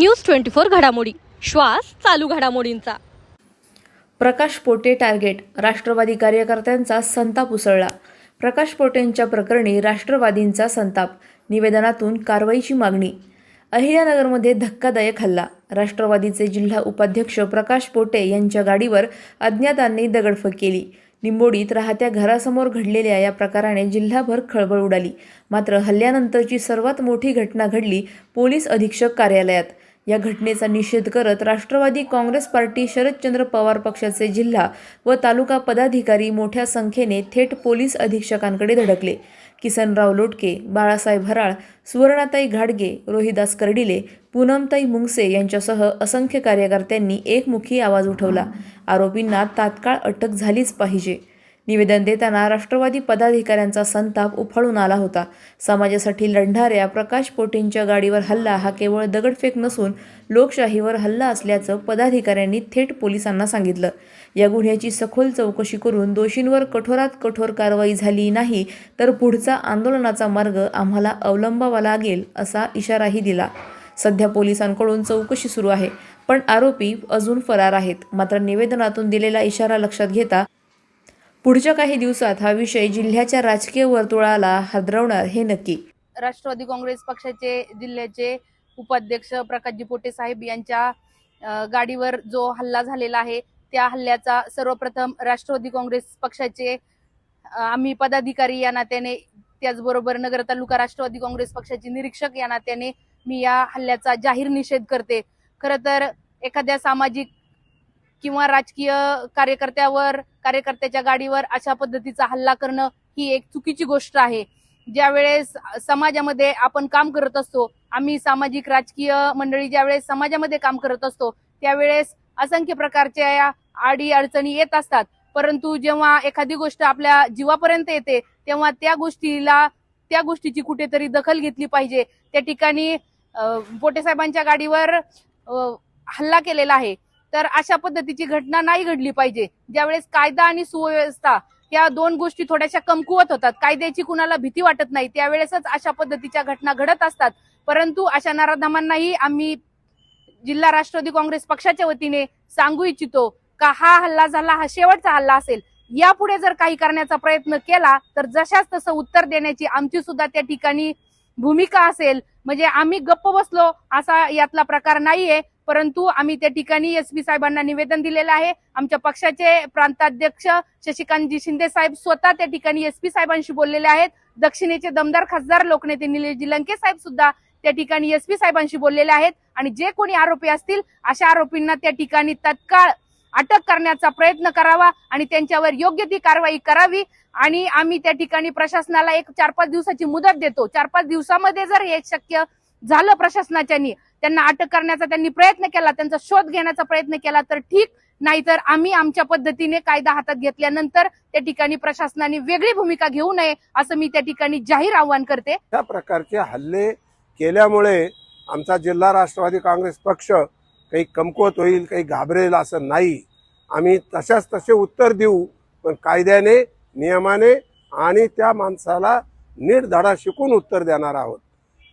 News twenty four घडामोडी. श्वास चालू घडामोडींचा. प्रकाश पोटे टार्गेट राष्ट्रवादी कार्यकर्त्यांचा संताप उसळला. प्रकाश पोटेंच्या प्रकरणी राष्ट्रवादींचा संताप निवेदनातून कारवाईची मागणी. अहिल्यानगरमध्ये धक्कादायक हल्ला. राष्ट्रवादीचे जिल्हा उपाध्यक्ष प्रकाश पोटे यांच्या गाडीवर अज्ञातांनी दगडफेक केली. निंबोडीत राहत्या घरासमोर घडलेल्या या प्रकाराने जिल्हाभर खळबळ उडाली. मात्र हल्ल्यानंतरची सर्वात मोठी घटना घडली पोलीस अधीक्षक कार्यालयात. या घटनेचा निषेध करत राष्ट्रवादी काँग्रेस पार्टी शरदचंद्र पवार पक्षाचे जिल्हा व तालुका पदाधिकारी मोठ्या संख्येने थेट पोलीस अधीक्षकांकडे धडकले. किसनराव लोटके बाळासाहेब हराळ सुवर्णाताई घाडगे रोहिदास कर्डिले पूनमताई मुंगसे यांच्यासह असंख्य कार्यकर्त्यांनी एकमुखी आवाज उठवला. आरोपींना तात्काळ अटक झालीच पाहिजे. निवेदन देताना राष्ट्रवादी पदाधिकाऱ्यांचा संताप उफाळून आला होता. समाजासाठी लढणाऱ्या प्रकाश पोटेंच्या गाडीवर हल्ला हा केवळ दगडफेक नसून लोकशाहीवर हल्ला असल्याचं पदाधिकाऱ्यांनी थेट पोलिसांना सांगितलं. या गुन्ह्याची सखोल चौकशी करून दोषींवर कठोरात कठोर कारवाई झाली नाही तर पुढचा आंदोलनाचा मार्ग आम्हाला अवलंबावा लागेल असा इशाराही दिला. सध्या पोलिसांकडून चौकशी सुरू आहे पण आरोपी अजून फरार आहेत. मात्र निवेदनातून दिलेला इशारा लक्षात घेता पुढच्या काही दिवसात हा विषय जिल्ह्याच्या राजकीय वर्तुळाला हादरवणार हे नक्की. राष्ट्रवादी काँग्रेस पक्षाचे जिल्ह्याचे उपाध्यक्ष प्रकाशजी पोटे साहेब यांच्या गाडीवर जो हल्ला झालेला आहे त्या हल्ल्याचा सर्वप्रथम राष्ट्रवादी काँग्रेस पक्षाचे आम्ही पदाधिकारी या नात्याने त्याचबरोबर नगर तालुका राष्ट्रवादी काँग्रेस पक्षाचे निरीक्षक या नात्याने मी या हल्ल्याचा जाहीर निषेध करते. खरं तर एखाद्या सामाजिक किंवा राजकीय कार्यकर्त्यावर कार्यकर्त्याच्या गाडीवर अशा पद्धतीचा हल्ला करणं ही एक चुकीची गोष्ट आहे. ज्यावेळेस समाजामध्ये आपण काम करत असतो आम्ही सामाजिक राजकीय मंडळी ज्यावेळेस समाजामध्ये काम करत असतो त्यावेळेस असंख्य प्रकारच्या आडी अडचणी येत असतात. परंतु जेव्हा एखादी गोष्ट आपल्या जीवापर्यंत येते तेव्हा त्या गोष्टीला त्या गोष्टीची कुठेतरी दखल घेतली पाहिजे. त्या ठिकाणी पोटेसाहेबांच्या गाडीवर हल्ला केलेला आहे. तर अशा पद्धतीची घटना नाही घडली पाहिजे. ज्यावेळेस कायदा आणि सुव्यवस्था या दोन गोष्टी थोड्याशा कमकुवत होतात कायद्याची कुणाला भीती वाटत नाही त्यावेळेसच अशा पद्धतीच्या घटना घडत असतात. परंतु अशा नराधामांनाही आम्ही जिल्हा राष्ट्रवादी काँग्रेस पक्षाच्या वतीने सांगू इच्छितो का हा हल्ला झाला हा शेवटचा हल्ला असेल यापुढे जर काही करण्याचा प्रयत्न केला तर जशाच तसं उत्तर देण्याची आमची सुद्धा त्या ठिकाणी भूमिका असेल. म्हणजे आम्ही गप्प बसलो असा यातला प्रकार नाहीये. परंतु आम्ही त्या ठिकाणी एस पी साहेबांना निवेदन दिलेलं आहे. आमच्या पक्षाचे प्रांताध्यक्ष शशिकांतजी शिंदे साहेब स्वतः त्या ठिकाणी एस पी साहेबांशी बोललेले आहेत. दक्षिणेचे दमदार खासदार लोकनेते निलेश लंके साहेब सुद्धा त्या ठिकाणी एस पी साहेबांशी बोललेले आहेत. आणि जे कोणी आरोपी असतील अशा आरोपींना त्या ठिकाणी तत्काळ अटक करण्याचा प्रयत्न करावा आणि त्यांच्यावर योग्य ती कारवाई करावी. आणि आम्ही त्या ठिकाणी प्रशासनाला एक चार पाच दिवसाची मुदत देतो. चार पाच दिवसामध्ये जर हे शक्य झालं प्रशासनाच्यानी त्यांना अटक करण्याचा त्यांनी प्रयत्न केला त्यांचा शोध घेण्याचा प्रयत्न केला तर ठीक. नाहीतर आम्ही आमच्या पद्धतीने कायदा हातात घेतल्यानंतर त्या ठिकाणी प्रशासनाने वेगळी भूमिका घेऊ नये असं मी त्या ठिकाणी जाहीर आवाहन करते. त्या प्रकारचे हल्ले केल्यामुळे आमचा जिल्हा राष्ट्रवादी काँग्रेस पक्ष काही कमकुवत होईल काही घाबरेल असं नाही. आम्ही तशाच तसे उत्तर देऊ पण कायद्याने नियमाने आणि त्या माणसाला नीट धडा शिकून उत्तर देणार आहोत.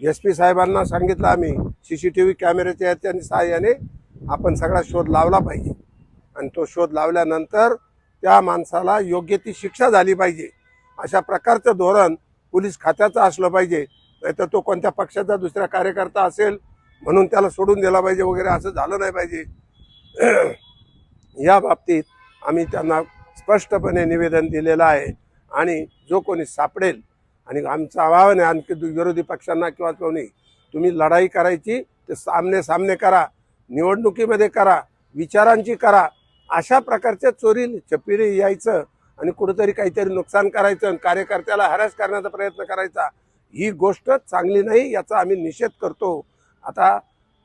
एस पी साहेबांना सांगितलं आम्ही सी सी टी व्ही कॅमेऱ्याच्या याच्या सहाय्याने आपण सगळा शोध लावला पाहिजे. आणि तो शोध लावल्यानंतर त्या माणसाला योग्य ती शिक्षा झाली पाहिजे. अशा प्रकारचं धोरण पोलीस खात्याचं असलं पाहिजे. नाहीतर तो कोणत्या पक्षाचा दुसरा कार्यकर्ता असेल म्हणून त्याला सोडून दिला पाहिजे वगैरे असं झालं नाही पाहिजे. या बाबतीत आम्ही त्यांना स्पष्टपणे निवेदन दिलेलं आहे. आणि जो कोणी सापडेल आणि आमचं आवाहन आहे आणखी दु- विरोधी पक्षांना किंवा कोणी तुम्ही लढाई करायची ते सामने सामने करा निवडणुकीमध्ये करा विचारांची करा अशा प्रकारच्या चोरी चपिरी यायचं आणि कुठंतरी काहीतरी नुकसान करायचं आणि कार्यकर्त्याला हॅरॅस करण्याचा प्रयत्न करायचा ही गोष्ट चांगली नाही याचा आम्ही निषेध करतो. आता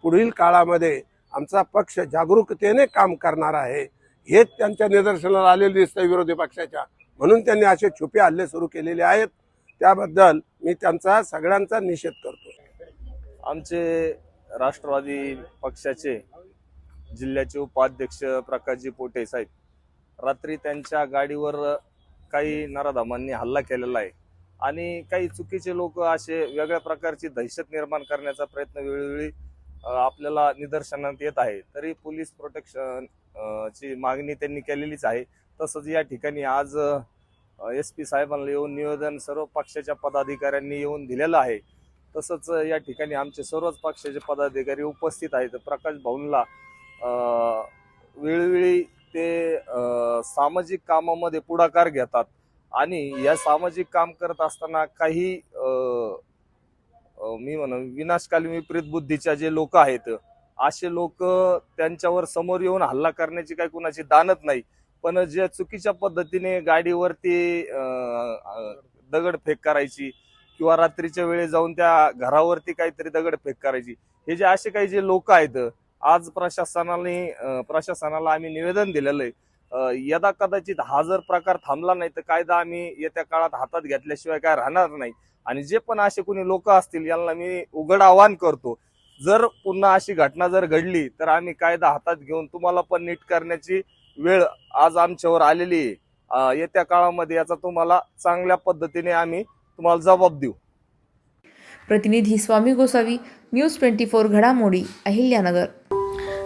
पुढील काळामध्ये आमचा पक्ष जागरूकतेने काम करणार आहे हेच त्यांच्या निदर्शनाला आलेले दिसतं विरोधी पक्षाच्या. म्हणून त्यांनी असे छुपे हल्ले सुरू केलेले आहेत. त्याबद्दल मी त्यांचा सगळ्यांचा निषेध करतो. आमचे राष्ट्रवादी पक्षाचे जिल्ह्याचे उपाध्यक्ष प्रकाशजी पोटे साहेब रात्री त्यांच्या गाडीवर काही नराधामांनी हल्ला केलेला आहे. आणि काही चुकीचे लोक असे वेगळ्या प्रकारची दहशत निर्माण करण्याचा प्रयत्न वेळोवेळी आपल्याला निदर्शनात येत आहे. तरी पोलीस प्रोटेक्शन ची मागणी त्यांनी केलेलीच आहे. तसंच या ठिकाणी आज एस पी साहेबांना येऊन निवेदन सर्व पक्षाच्या पदाधिकाऱ्यांनी येऊन दिलेलं आहे. तसंच या ठिकाणी आमचे सर्वच पक्षाचे पदाधिकारी उपस्थित आहेत. प्रकाश भाऊनला वेळोवेळी ते सामाजिक कामामध्ये पुढाकार घेतात. आणि या सामाजिक काम करत असताना काही मी म्हण विनाशकाली विपरीत बुद्धीच्या जे लोक आहेत असे लोक त्यांच्यावर समोर येऊन हल्ला करण्याची काही कुणाची दानत नाही. पण ज्या चुकीच्या पद्धतीने गाडीवरती दगडफेक करायची किंवा रात्रीच्या वेळी जाऊन त्या घरावरती काहीतरी दगडफेक करायची हे जे असे काही जे लोक आहेत आज प्रशासनाने प्रशासनाला आम्ही निवेदन दिलेलं आहे. यदा कदाचित हा जर प्रकार थांबला नाही तर कायदा आम्ही येत्या काळात हातात घेतल्याशिवाय काय राहणार नाही. आणि जे पण असे कोणी लोक असतील यांना मी उघड आवाहन करतो. जर पुन्हा अशी घटना जर घडली तर आम्ही कायदा हातात घेऊन तुम्हाला पण नीट करण्याची वेळ आज आमच्यावर आलेली आहे. येत्या काळामध्ये याचा तुम्हाला चांगल्या पद्धतीने आम्ही तुम्हाला जबाब देऊ. प्रतिनिधी Swami Gosavi news twenty four घडामोडी अहिल्यानगर.